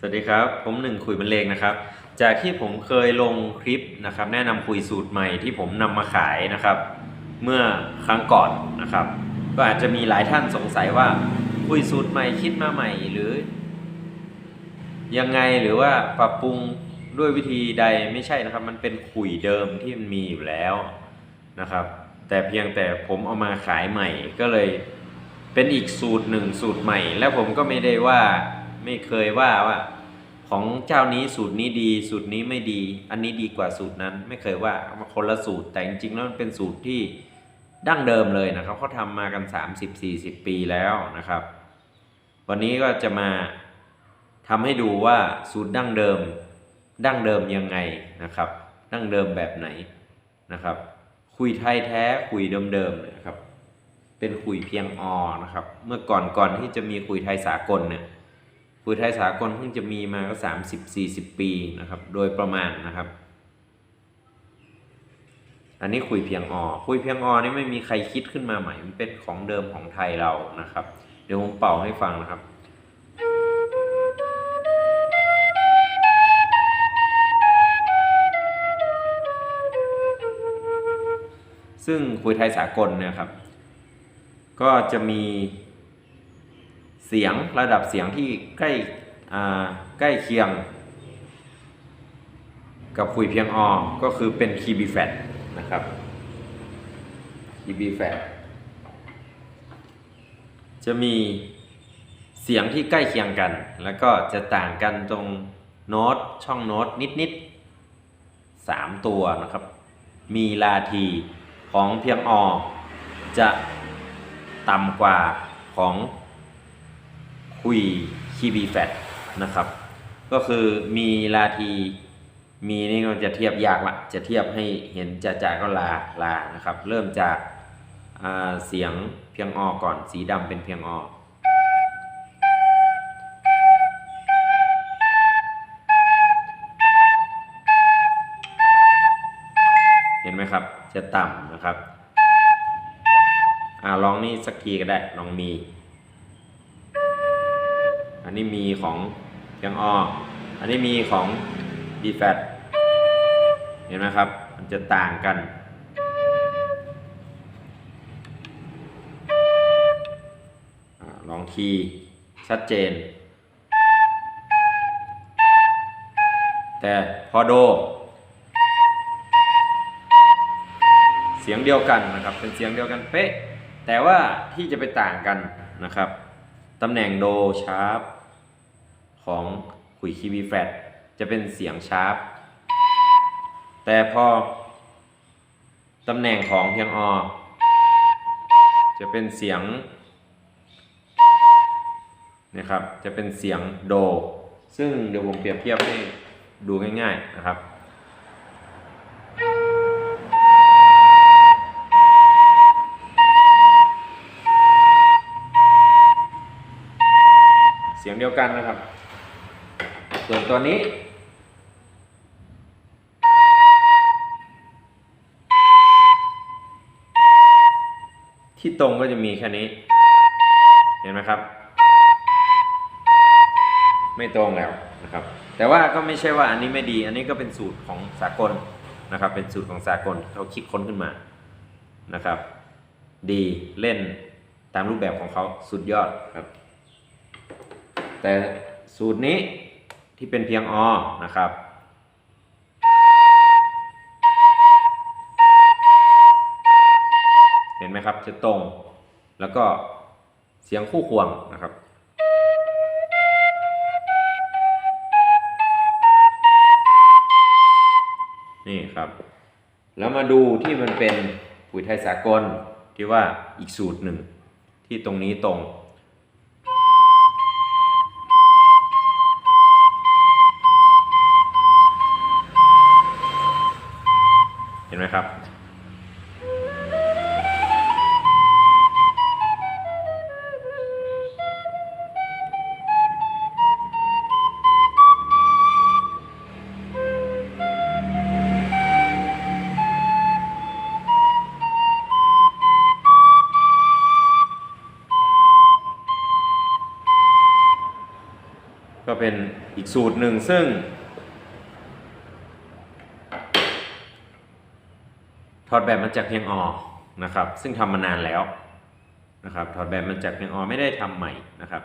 สวัสดีครับ ผมหนึ่งคุยบรรเลงนะครับ จากที่ผมเคยลงคลิปนะครับ แนะนำคุยสูตรใหม่ที่ผมนำมาขายนะครับ เมื่อครั้งก่อนนะครับ ก็อาจจะมีหลายท่านสงสัยว่าคุยสูตรใหม่คิดมาใหม่หรือ ยังไงหรือว่าปรับปรุงด้วยวิธีใดไม่ใช่นะครับ มันเป็นขุยเดิมที่มันมีอยู่แล้วนะครับ แต่เพียงแต่ผมเอามาขายใหม่ก็เลยเป็นอีกสูตรหนึ่งสูตรใหม่ แล้วผมก็ไม่ได้ว่า ไม่เคยว่าว่าของเจ้านี้สูตรนี้ดี สูตรนี้ไม่ดี อันนี้ดีกว่าสูตรนั้น ไม่เคยว่ามาคนละสูตรแต่จริงๆแล้วมันเป็นสูตรที่ดั้งเดิมเลยนะครับเขาทำมากัน 30-40 ปีแล้วนะครับ วันนี้ก็จะมาทำให้ดูว่าสูตรดั้งเดิม ดั้งเดิมยังไงนะครับ ดั้งเดิมแบบไหนนะครับ คุยไทยแท้คุยเดิมๆเลยนะครับ เป็นคุยเพียงอนะครับ เมื่อก่อนก่อนที่จะมีคุยไทยสากลเนี่ย คุยไทยสากลเพิ่งจะมีมาก็สามสิบสี่สิบปีนะครับ โดยประมาณนะครับ อันนี้คุยเพียงอคุยเพียงอนี่ไม่มีใครคิดขึ้นมาใหม่ มันเป็นของเดิมของไทยเรานะครับ เดี๋ยวผมเป่าให้ฟังนะครับซึ่งคุยไทยสากลเนะครับ ก็จะมี เสียงระดับเสียงที่ใกล้ใกล้เคียง กับคุยเพียงอก็คือเป็นคีย์บีแฟนะครับคีย์บีแฟจะมีเสียงที่ใกล้เคียงกัน แล้วก็จะต่างกันตรงโน้ตช่องโน้ตนิดๆสามตัวนะครับ มีลาทีของเพียงอ จะต่ำกว่าของ คุยคีบีแฟตนะครับ ก็คือมีลาทีมีนี่ก็จะเทียบยากละจะเทียบให้เห็นจะจากก็ลาลานะครับ เริ่มจากาเสียงเพียงอก่อนสีดำเป็นเพียงอเห็นไหมครับ จะต่ำนะครับอ่าลองนี่สักทีก็ได้ลองมี นนี้มีของเพียงออันนี้มีของ d f a t เห็นไหมครับ มันจะต่างกันอลองทีชัดเจน แต่พอโด เสียงเดียวกันนะครับ เป็นเสียงเดียวกันเป๊ะ แต่ว่าที่จะไปต่างกันนะครับ ตำแหน่งโดชาร์ป ของขุยคีบีแฟตจะเป็นเสียงชาร์ปแต่พอตำแหน่งของเพียงอ จะเป็นเสียงนะครับ จะเป็นเสียงโด ซึ่งเดี๋ยวผมเปรียบเทียบให้ดูง่าย ๆนะครับเสียงเดียวกันนะครับ ส่วนตัวนี้ที่ตรงก็จะมีแค่นี้ เห็นไหมครับ ไม่ตรงแล้วนะครับ แต่ว่าก็ไม่ใช่ว่าอันนี้ไม่ดี อันนี้ก็เป็นสูตรของสากลนะครับ เป็นสูตรของสากลเขาคิดค้นขึ้นมานะครับ ดีเล่นตามรูปแบบของเขาสุดยอดครับ แต่สูตรนี้ ที่เป็นเพียงอนะครับ เห็นไหมครับจะตรง แล้วก็เสียงคู่ควงนะครับนี่ครับ แล้วมาดูที่มันเป็นปุ๋ยไทยสากลที่ว่าอีกสูตรหนึ่ง ที่ตรงนี้ตรง ครับก็เป็นอีกสูตรหนึ่งซึ่ง ถอดแบบมาจากเพียงออนะครับ ซึ่งทำมานานแล้วนะครับถอดแบบมาจากเพียงออไม่ได้ทำใหม่นะครับ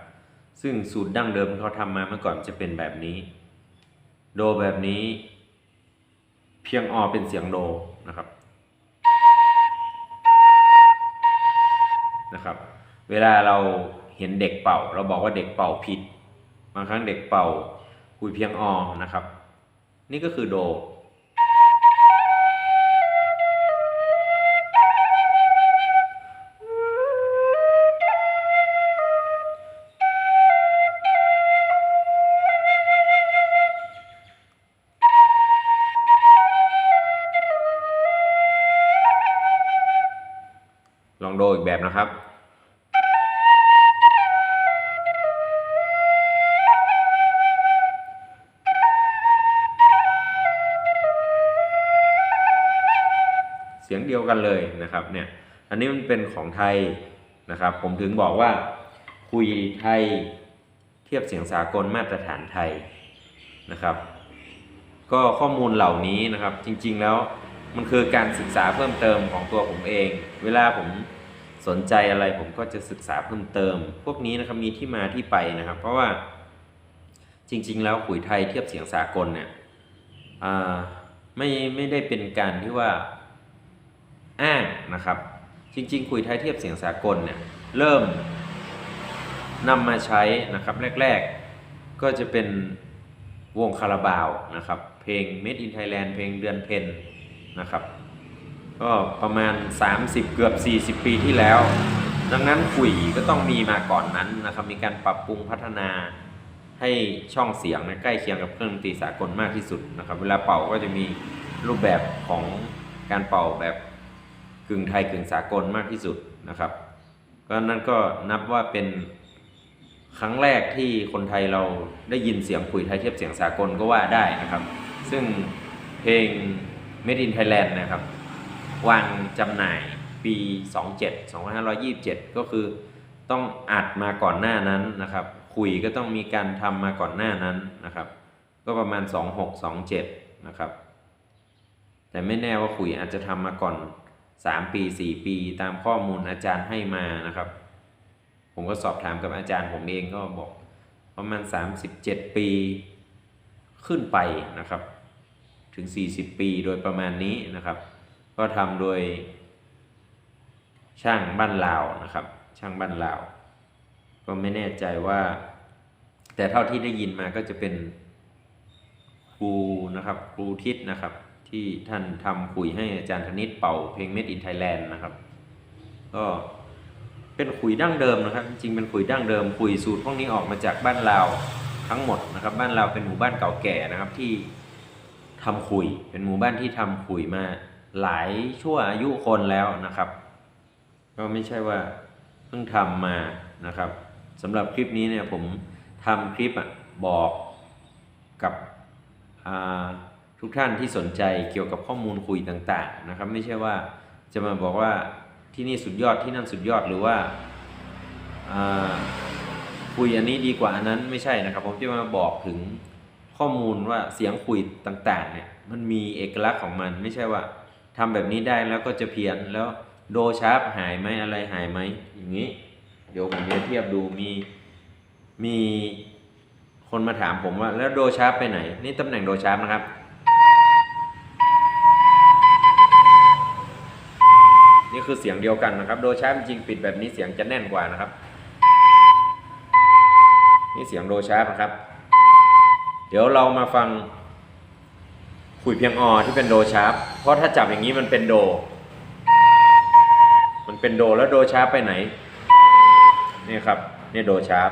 ซึ่งสูตรดั้งเดิมที่เขาทำมาเมื่อก่อนจะเป็นแบบนี้ โดแบบนี้ เพียงออเป็นเสียงโดนะครับนะครับ เวลาเราเห็นเด็กเป่า เราบอกว่าเด็กเป่าผิด บางครั้งเด็กเป่าคุยเพียงออนะครับ นี่ก็คือโด แบบนะครับเสียงเดียวกันเลยนะครับเนี่ยอันนี้มันเป็นของไทยนะครับ ผมถึงบอกว่า คุยไทยเทียบเสียงสากลมาตรฐานไทยนะครับ ก็ข้อมูลเหล่านี้นะครับจริงๆแล้วมันคือการศึกษาเพิ่มเติมของตัวผมเอง เวลาผม สนใจอะไรผมก็จะศึกษาเพิ่มเติม พวกนี้นะครับมีที่มาที่ไปนะครับ เพราะว่าจริง ๆ แล้วขุยไทยเทียบเสียงสากลเนี่ยไม่ไม่ได้เป็นการที่ว่าอ้างนะครับ จริงๆคุยไทยเทียบเสียงสากลเนี่ยเริ่มนำมาใช้นะครับแรก ๆ ก็จะเป็นวงคาราบาวนะครับ เพลง Made in Thailand เพลงเดือนเพนนะครับ ก็ประมาณ 30 เกือบ 40 ปีที่แล้ว ดังนั้นขุยก็ต้องมีมาก่อนนั้นนะครับ มีการปรับปรุงพัฒนาให้ช่องเสียงใกล้เคียงกับเครื่องดนตรีสากลมากที่สุดนะครับ เวลาเป่าก็จะมีรูปแบบของการเป่าแบบกึ่งไทยกึ่งสากลมากที่สุดนะครับ ก็นั่นก็นับว่าเป็นครั้งแรกที่คนไทยเราได้ยินเสียงขุยไทยเทียบเสียงสากลก็ว่าได้นะครับ ซึ่งเพลง Made in Thailand นะครับ วางจำหน่ายปี 27 2527 ก็คือต้องอัดมาก่อนหน้านั้นนะครับ คุยก็ต้องมีการทำมาก่อนหน้านั้นนะครับ ก็ประมาณ 26 27 นะครับ แต่ไม่แน่ว่าคุยอาจจะทำมาก่อน 3 ปี 4 ปี ตามข้อมูลอาจารย์ให้มานะครับ ผมก็สอบถามกับอาจารย์ผมเองก็บอกประมาณ 37 ปีขึ้นไปนะครับ ถึง 40 ปีโดยประมาณนี้นะครับ ก็ทำโดยช่างบ้านลาวนะครับ ช่างบ้านลาว ก็ไม่แน่ใจว่า แต่เท่าที่ได้ยินมาก็จะเป็นครูนะครับ ครูทิศนะครับ ที่ท่านทำคุยให้อาจารย์ธนิตเป่าเพลง Made in Thailand นะครับ ก็เป็นขุยดั้งเดิมนะครับ จริงเป็นขุยดั้งเดิมขุยสูตรพวกนี้ออกมาจากบ้านลาวทั้งหมดนะครับ บ้านเราวเป็นหมู่บ้านเก่าแก่นะครับที่ทำขุย เป็นหมู่บ้านที่ทำขุยมา หลายชั่วอายุคนแล้วนะครับ ก็ไม่ใช่ว่าเพิ่งทำมานะครับสำหรับคลิปนี้เนี่ยผมทำคลิปอะบอกกับทุกท่านที่สนใจเกี่ยวกับข้อมูลคุยต่าง ๆ นะครับ ไม่ใช่ว่าจะมาบอกว่าที่นี่สุดยอดที่นั่นสุดยอดหรือว่าคุยอันนี้ดีกว่าอันนั้นไม่ใช่นะครับ ผมจะมาบอกถึงข้อมูลว่าเสียงคุยต่าง ๆ เนี่ยมันมีเอกลักษณ์ของมันไม่ใช่ว่า ทำแบบนี้ได้แล้วก็จะเพี้ยนแล้วโดชาร์ปหายไหมอะไรหายไหมอย่างนี้ เดี๋ยวผมจะเทียบดูมีมีคนมาถามผมว่า แล้วโดชาร์ปไปไหน นี่ตำแหน่งโดชาร์ปนะครับ นี่คือเสียงเดียวกันนะครับ โดชาร์ปจริงปิดแบบนี้เสียงจะแน่นกว่านะครับ นี่เสียงโดชาร์ปนะครับ เดี๋ยวเรามาฟังขุยเพียงออที่เป็นโดชาร์ป เพราะถ้าจับอย่างนี้มันเป็นโด มันเป็นโดแล้วโดชาร์ปไปไหน นี่ครับ นี่โดชาร์ป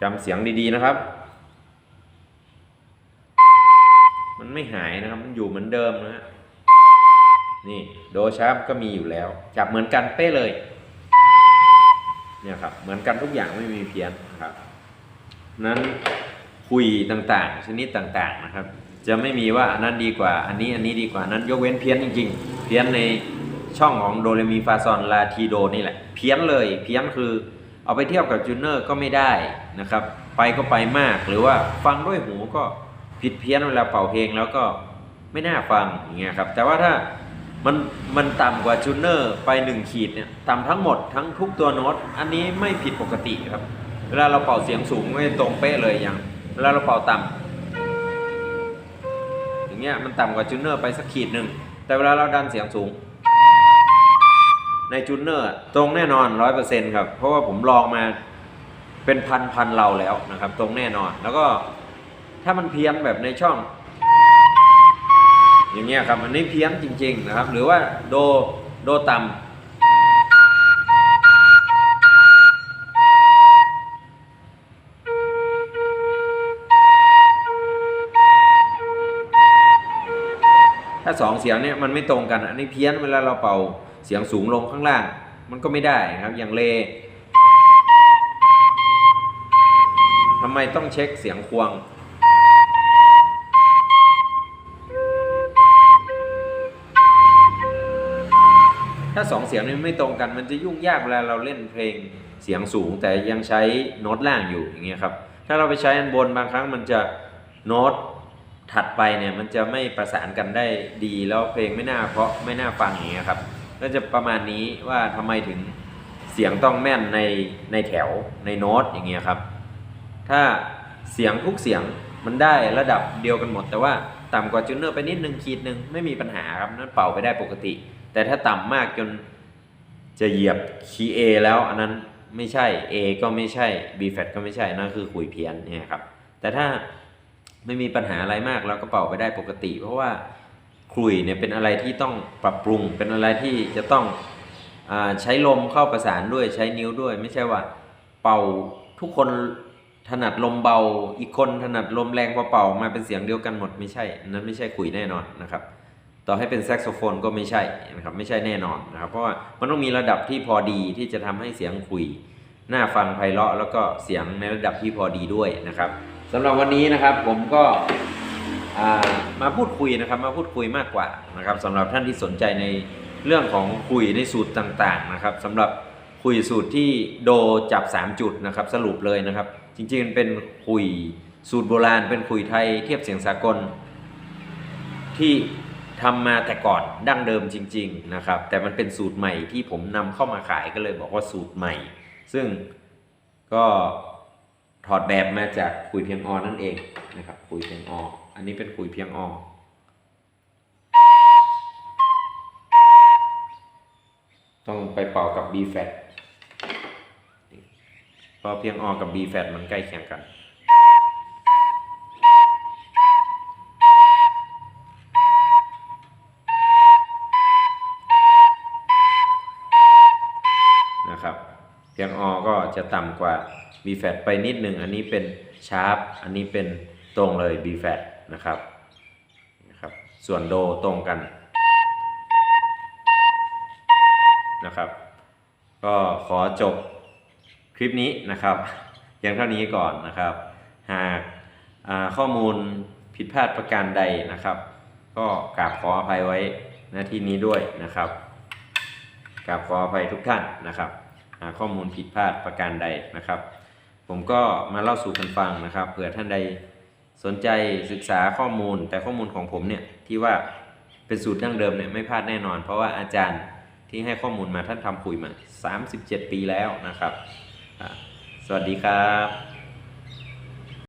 จำเสียงดีๆนะครับ มันไม่หายนะครับ มันอยู่เหมือนเดิมนะฮะ นี่โดชาร์ปก็มีอยู่แล้ว จับเหมือนกันเป๊ะเลย เนี่ยครับ เหมือนกันทุกอย่างไม่มีเพี้ยนนะครับ นั้น คุยต่างๆ ชนิดต่างๆนะครับ จะไม่มีว่าอันนั้นดีกว่า อันนี้อันนี้ดีกว่านั้นยกเว้นเพี้ยนจริง ๆ เพี้ยนในช่องของโดเรมีฟาซอนลาทีโดนี่แหละ เพี้ยนเลย เพี้ยนคือเอาไปเทียบกับจูเนอร์ก็ไม่ได้นะครับ ไปก็ไปมากหรือว่าฟังด้วยหูก็ผิดเพี้ยนเวลาเป่าเพลงแล้วก็ไม่น่าฟังอย่างเงี้ยครับ แต่ว่าถ้ามันมันต่ำกว่าจูเนอร์ไปหนึ่งขีดเนี่ยต่ำทั้งหมดทั้งทุกตัวโน้ต อันนี้ไม่ผิดปกติครับ เวลาเราเป่าเสียงสูงไม่ตรงเป๊ะเลยอย่าง เวลาเราเป่าต่ำอย่างเงี้ยมันต่ำกว่าจูเนอร์ไปสักขีดหนึ่ง แต่เวลาเราดันเสียงสูง ในจูเนอร์ตรงแน่นอนร้อยเปอร์เซ็นต์ครับ เพราะว่าผมลองมาเป็นพันพันเราแล้วนะครับ ตรงแน่นอนแล้วก็ถ้ามันเพี้ยนแบบในช่อง อย่างเงี้ยครับอันนี้เพี้ยนจริง ๆนะครับ หรือว่าโดโดต่ำ สองเสียงเนี่ยมันไม่ตรงกันอันนี้เพี้ยนเวลาเราเป่าเสียงสูงลงข้างล่าง มันก็ไม่ได้ครับอย่างเลทำไมต้องเช็คเสียงควง ถ้าสองเสียงนี้ไม่ตรงกันมันจะยุ่งยากเวลาเราเล่นเพลงเสียงสูงแต่ยังใช้โน้ตล่างอยู่อย่างเงี้ยครับ ถ้าเราไปใช้อันบนบางครั้งมันจะโน้ต ถัดไปเนี่ยมันจะไม่ประสานกันได้ดีแล้วเพลงไม่น่าเพราะไม่น่าฟังอย่างเงี้ยครับก็จะประมาณนี้ว่าทำไมถึงเสียงต้องแม่นในในแถวในโน้ตอย่างเงี้ยครับ ถ้าเสียงทุกเสียงมันได้ระดับเดียวกันหมด แต่ว่าต่ำกว่าจูเนอร์ไปนิดนึงขีดหนึ่งไม่มีปัญหาครับนั่นเป่าไปได้ปกติ แต่ถ้าต่ำมากจนจะเหยียบคีย์ A แล้วอันนั้นไม่ใช่ A ก็ไม่ใช่ B flat ก็ไม่ใช่นั่นคือขุยเพี้ยนเนี่ยครับแต่ถ้า ไม่มีปัญหาอะไรมากเราก็เป่าไปได้ปกติ เพราะว่าขลุ่ยเนี่ยเป็นอะไรที่ต้องปรับปรุง เป็นอะไรที่จะต้องอใช้ลมเข้าประสานด้วยใช้นิ้วด้วย ไม่ใช่ว่า เป่าทุกคนถนัดลมเบา อีกคนถนัดลมแรงพอเป่ามาเป็นเสียงเดียวกันหมดไม่ใช่นั้นไม่ใช่ขลุ่ยแน่นอนนะครับ ต่อให้เป็นแซกโซโฟนก็ไม่ใช่นะครับไม่ใช่แน่นอนนะครับ เพราะว่ามันต้องมีระดับที่พอดีที่จะทำให้เสียงคุยน่าฟังไพเราะแล้วก็เสียงในระดับที่พอดีด้วยนะครับ สำหรับวันนี้นะครับผมก็มาพูดคุยนะครับมาพูดคุยมากกว่านะครับสำหรับท่านที่สนใจในเรื่องของคุยในสูตรต่างๆนะครับสำหรับคุยสูตรที่โดจับ 3 จุดนะครับสรุปเลยนะครับ จริงๆมันเป็นคุยสูตรโบราณ เป็นคุยไทยเทียบเสียงสากล ที่ทำมาแต่ก่อนดั้งเดิมจริง ๆนะครับ แต่มันเป็นสูตรใหม่ที่ผมนำเข้ามาขายก็เลยบอกว่าสูตรใหม่ ซึ่งก็ ถอดแบบมาจากคุยเพียงออนั่นเองนะครับคุยเพียงอออันนี้เป็นคุยเพียงออต้องไปเป่ากับ B flat เพราะเพียงอกับ B flat มันใกล้เคียงกัน นะครับ เพียงอก็จะต่ำกว่า B flat ไปนิดหนึ่งอันนี้เป็นชาร์ปอันนี้เป็นตรงเลย B flat นะครับนะครับ ส่วนโดตรงกันนะครับ ก็ขอจบคลิปนี้นะครับเพียงเท่านี้ก่อนนะครับ หากาข้อมูลผิดพลาดประการใดนะครับ ก็กราบขออภัยไว้ณที่นี้ด้วยนะครับกราบขออภัยทุกท่านนะครับาข้อมูลผิดพลาดประการใดนะครับ ผมก็มาเล่าสู่กันฟังนะครับเผื่อท่านใดสนใจศึกษาข้อมูลแต่ข้อมูลของผมเนี่ยที่ว่าเป็นสูตรดั้งเดิมเนี่ยไม่พลาดแน่นอน เพราะว่าอาจารย์ที่ให้ข้อมูลมาท่านทำปุ๋ยมา 37 ปีแล้วนะครับ สวัสดีครับ